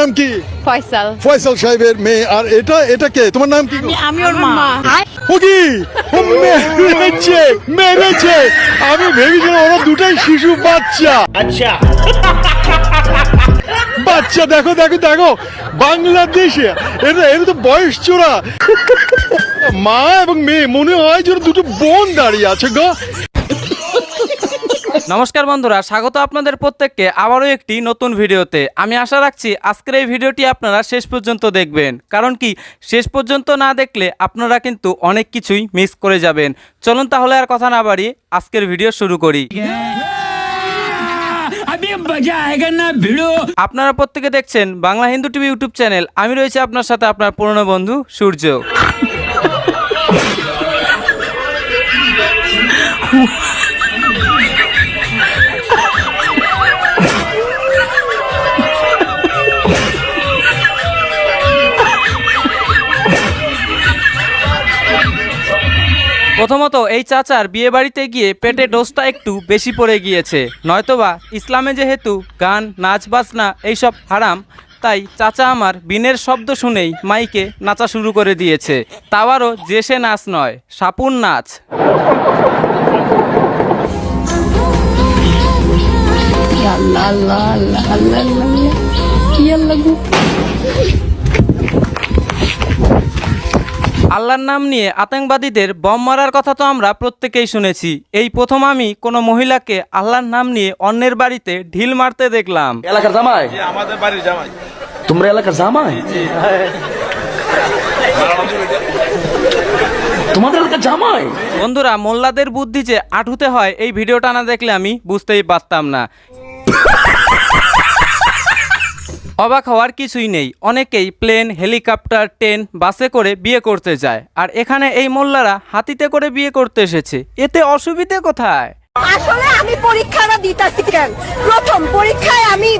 নাম কি? ফয়সাল। ফয়সাল সাহেবের মেয়ে। আর এটা এটা কে? তোমার নাম কি আমি ওর মা। ও কি ও মেরেছে মেরেছে। আমি ভেবেছিলাম ওরা দুটাই শিশু বাচ্চা। আচ্ছা। বাচ্চা দেখো দেখো দেখো। বাংলাদেশে এটা এটা তো বয়স চোরা। মা এবং মেয়ে মনে হয় যেন দুটো বোন দাঁড়িয়ে আছে গো। নমস্কার বন্ধুরা, স্বাগত আপনাদের প্রত্যেককে আবারও একটি নতুন ভিডিওতে। আমি আশা রাখছি আজকের এই ভিডিওটি আপনারা শেষ পর্যন্ত দেখবেন। কারণ কি, শেষ পর্যন্ত না দেখলে আপনারা কিন্তু অনেক কিছুই মিস করে যাবেন। চলুন তাহলে আর কথা না বাড়ি আজকের ভিডিও শুরু করি। আপনারা প্রত্যেকে দেখছেন Bangla Hindu TV YouTube channel. আমি রয়েছি আপনার সাথে আপনার পুরনো বন্ধু সূর্য। প্রথমত এই চাচার বিয়ে বাড়িতে গিয়ে পেটে ডোজটা একটু বেশি পড়ে গিয়েছে নয়তোবা ইসলামে যেহেতু গান নাচ বাজনা এইসব হারাম তাই চাচা আমার বিনের শব্দ শুনেই মাইকে নাচা শুরু করে দিয়েছে তাওয়ারও যে সে নাচ নয় সাপুন নাচ আল্লাহ আল্লাহ আল্লাহ আল্লাহ আল্লাহ কি আল্লাহ গো আল্লাহর নাম নিয়ে আতঙ্কবাদীদের বম মারার কথা তো আমরা প্রত্যেকেই শুনেছি। এই প্রথম আমি কোনো মহিলাকে আল্লাহর নাম নিয়ে অন্যের বাড়িতে ঢিল মারতে দেখলাম। এলাকার জামাই? আমাদের বাড়ির জামাই। তোমরা এলাকার জামাই? তোমাদের এলাকার জামাই? বন্ধুরা মোল্লাদের বুদ্ধি যে আঠুতে হয় এই ভিডিওটা না দেখলে আমি বুঝতেই পারতাম না। অবাক হওয়ার কিছুই নেই। অনেকেই প্লেন, হেলিকপ্টার, ট্রেন, বাসে করে বিয়ে করতে যায়। আর এখানে এই মোল্লারা হাতিতে করে বিয়ে করতে এসেছে। এতে অসুবিধে কোথায়? আসলে আমি পরীক্ষাটা দিতাছি কেন প্রথম পরীক্ষায় আমি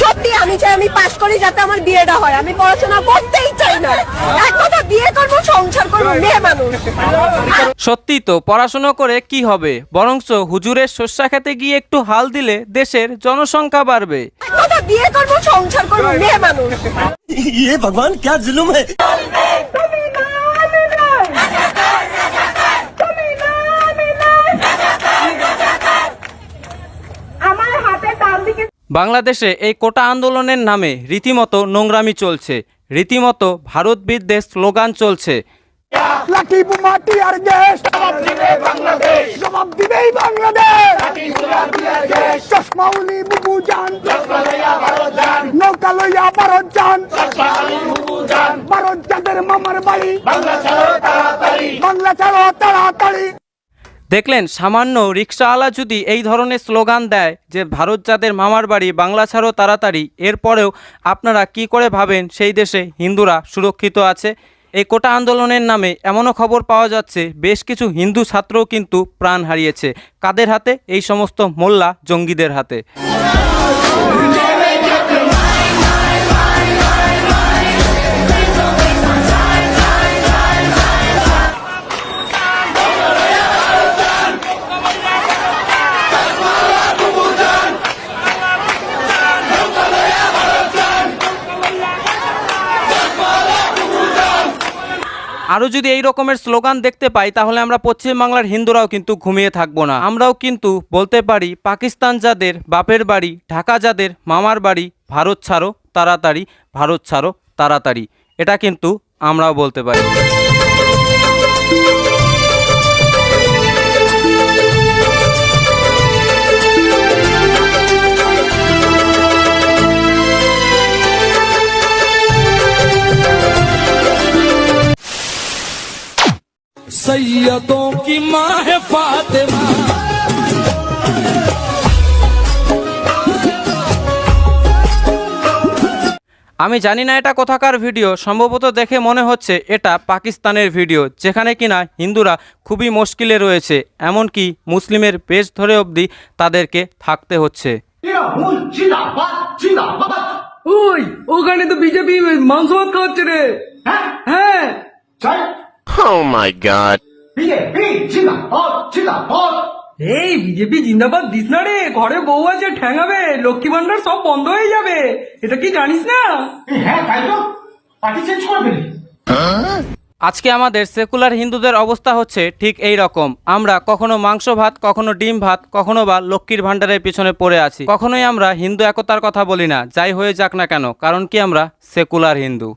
সত্যি আমি চাই আমি পাশ করি যাতে আমার বিয়েটা হয় আমি পড়াশোনা করতেই চাই না এক কথা বিয়ে করবো সংসার করবো মেয়ে মানুষ সত্যি তো পড়াশুনো করে কি হবে বরঞ্চ হুজুরের শস্যা খেতে গিয়ে একটু হাল দিলে দেশের জনসংখ্যা বাড়বে এক কথা বিয়ে করবো সংসার করবো মেয়ে মানুষ ये भगवान क्या जुलुम है বাংলাদেশে এই কোটা আন্দোলনের নামে রীতিমতো নোংরামি চলছে। রীতিমতো ভারত বিদ্বেষ স্লোগান চলছে। আর বাংলাদেশ নৌকা বাংলা ছাড়ো তাড়াতাড়ি। দেখলেন, সামান্য রিক্সাওয়ালা যদি এই ধরনের স্লোগান দেয় যে ভারত যাদের মামার বাড়ি, বাংলা ছাড়ো তাড়াতাড়ি, এরপরেও আপনারা কি করে ভাবেন সেই দেশে হিন্দুরা সুরক্ষিত আছে? এই কোটা আন্দোলনের নামে এমনও খবর পাওয়া যাচ্ছে, বেশ কিছু হিন্দু ছাত্রও কিন্তু প্রাণ হারিয়েছে। কাদের হাতে? এই সমস্ত মোল্লা জঙ্গিদের হাতে। আরও যদি এই রকমের স্লোগান দেখতে পাই, তাহলে আমরা পশ্চিমবাংলার হিন্দুরাও কিন্তু ঘুমিয়ে থাকব না। আমরাও কিন্তু বলতে পারি, পাকিস্তান যাদের বাপের বাড়ি, ঢাকা যাদের মামার বাড়ি, ভারত ছাড়ো, তাড়াতাড়ি, ভারত ছাড়ো, তাড়াতাড়ি। এটা কিন্তু আমরাও বলতে পারি। सैयदों की माँ है फातिमा আমি জানি না এটা কোথাকার ভিডিও সম্ভবত দেখে মনে হচ্ছে এটা পাকিস্তানের ভিডিও যেখানে কিনা হিন্দুরা খুবই মুশকিলে রয়েছে এমনকি মুসলিমের পেজ ধরে অবধি তাদেরকে থাকতে হচ্ছে ওই ওখানে তো বিজেপি মাংস ভাত খাওয়াচ্ছে রে হ্যাঁ Oh my god. এই বিজেপি জিন্দাবাদ দিস না রে। ঘরে বউ আছে ঠ্যাঙাবে। লক্ষ্মী ভান্ডার সব বন্ধ হয়ে যাবে। এটা কি জানিস না? আজকে আমাদের সেকুলার হিন্দুদের অবস্থা হচ্ছে ঠিক এই রকম। আমরা কখনো মাংস ভাত কখনো ডিম ভাত কখনো বা লক্ষ্মীর ভাণ্ডারের পিছনে পড়ে আছি। কখনোই আমরা হিন্দু একতার কথা বলি না। যাই হয়ে যাক না কেন কারণ কি আমরা সেকুলার হিন্দু।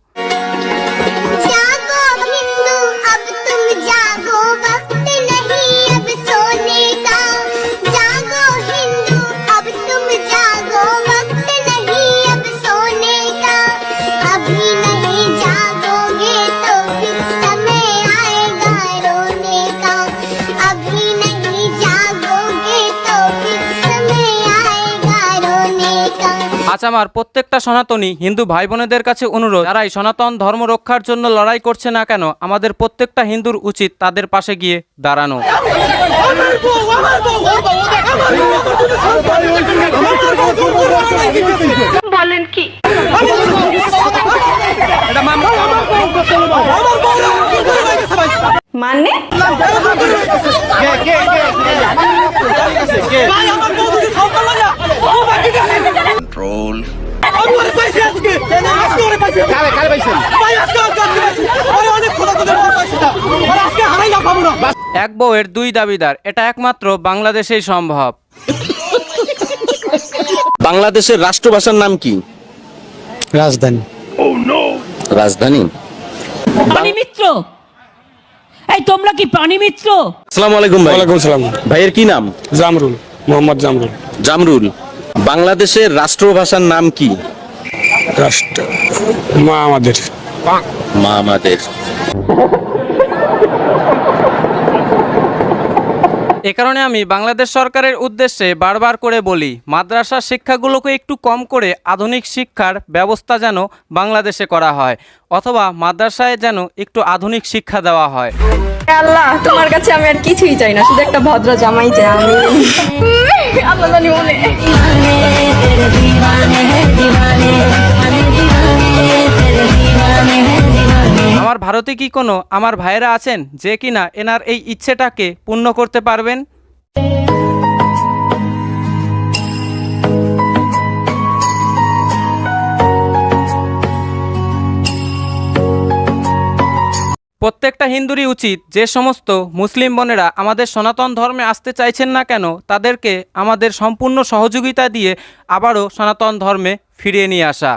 আজ আমার প্রত্যেকটা সনাতনী হিন্দু ভাই বোনেদের কাছে অনুরোধ, যারাই সনাতন ধর্ম রক্ষার জন্য লড়াই করছে না কেন, আমাদের প্রত্যেকটা হিন্দুর উচিত তাদের পাশে গিয়ে দাঁড়ানো। এক বউয়ের দুই দাবিদার। এটা একমাত্র বাংলাদেশেই সম্ভব। বাংলাদেশের রাষ্ট্রভাষার নাম কি? রাজধানী। রাজধানী? প্রাণী মিত্র? এই তোমরা কি পানি মিত্র? আসসালামু আলাইকুম ভাই। ওয়ালাইকুম সালাম। ভাইয়ের কি নাম? জামরুল মোহাম্মদ জামরুল। জামরুল। বাংলাদেশের রাষ্ট্রভাষার নাম কি? রাষ্ট্র। মা আমাদের। মা আমাদের। এ কারণে আমি বাংলাদেশ সরকারের উদ্দেশ্যে বারবার করে বলি, মাদ্রাসা শিক্ষাগুলোকে একটু কম করে আধুনিক শিক্ষার ব্যবস্থা যেন বাংলাদেশে করা হয়, অথবা মাদ্রাসায় যেন একটু আধুনিক শিক্ষা দেওয়া হয়। আল্লাহ, তোমার কাছে আমি আর কিছুই চাই না, শুধু একটা ভদ্র জামাই চাই আমি আল্লাহ আমার ভারতে কি কোনো আমার ভাইয়েরা আছেন যে কিনা এনার এই ইচ্ছেটাকে পূর্ণ করতে পারবেন? প্রত্যেকটা হিন্দুরই উচিত যে সমস্ত মুসলিম বোনেরা আমাদের সনাতন ধর্মে আসতে চাইছেন না কেন, তাদেরকে আমাদের সম্পূর্ণ সহযোগিতা দিয়ে আবারও সনাতন ধর্মে ফিরিয়ে নিয়ে আসা।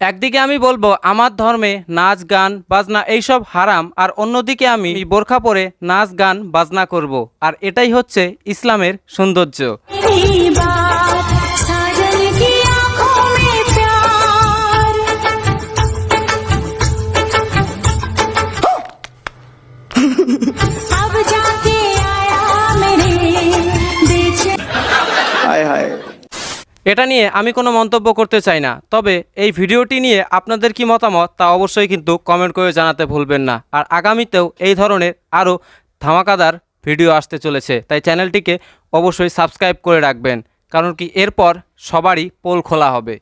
একদিকে আমি বলব, আমার ধর্মে নাচ, গান, বাজনা এইসব হারাম, আর অন্যদিকে আমি বোরখা পরে নাচ, গান, বাজনা করব। আর এটাই হচ্ছে ইসলামের সৌন্দর্য। এটা নিয়ে আমি কোনো মন্তব্য করতে চাই না। তবে এই ভিডিওটি নিয়ে আপনাদের কি মতামত তা অবশ্যই কিন্তু কমেন্ট করে জানাতে ভুলবেন না। আর আগামীতেও এই ধরনের আরও ধামাকাদার ভিডিও আসতে চলেছে। তাই চ্যানেলটিকে অবশ্যই সাবস্ক্রাইব করে রাখবেন। কারণ কি এরপর সবারই পোল খোলা হবে।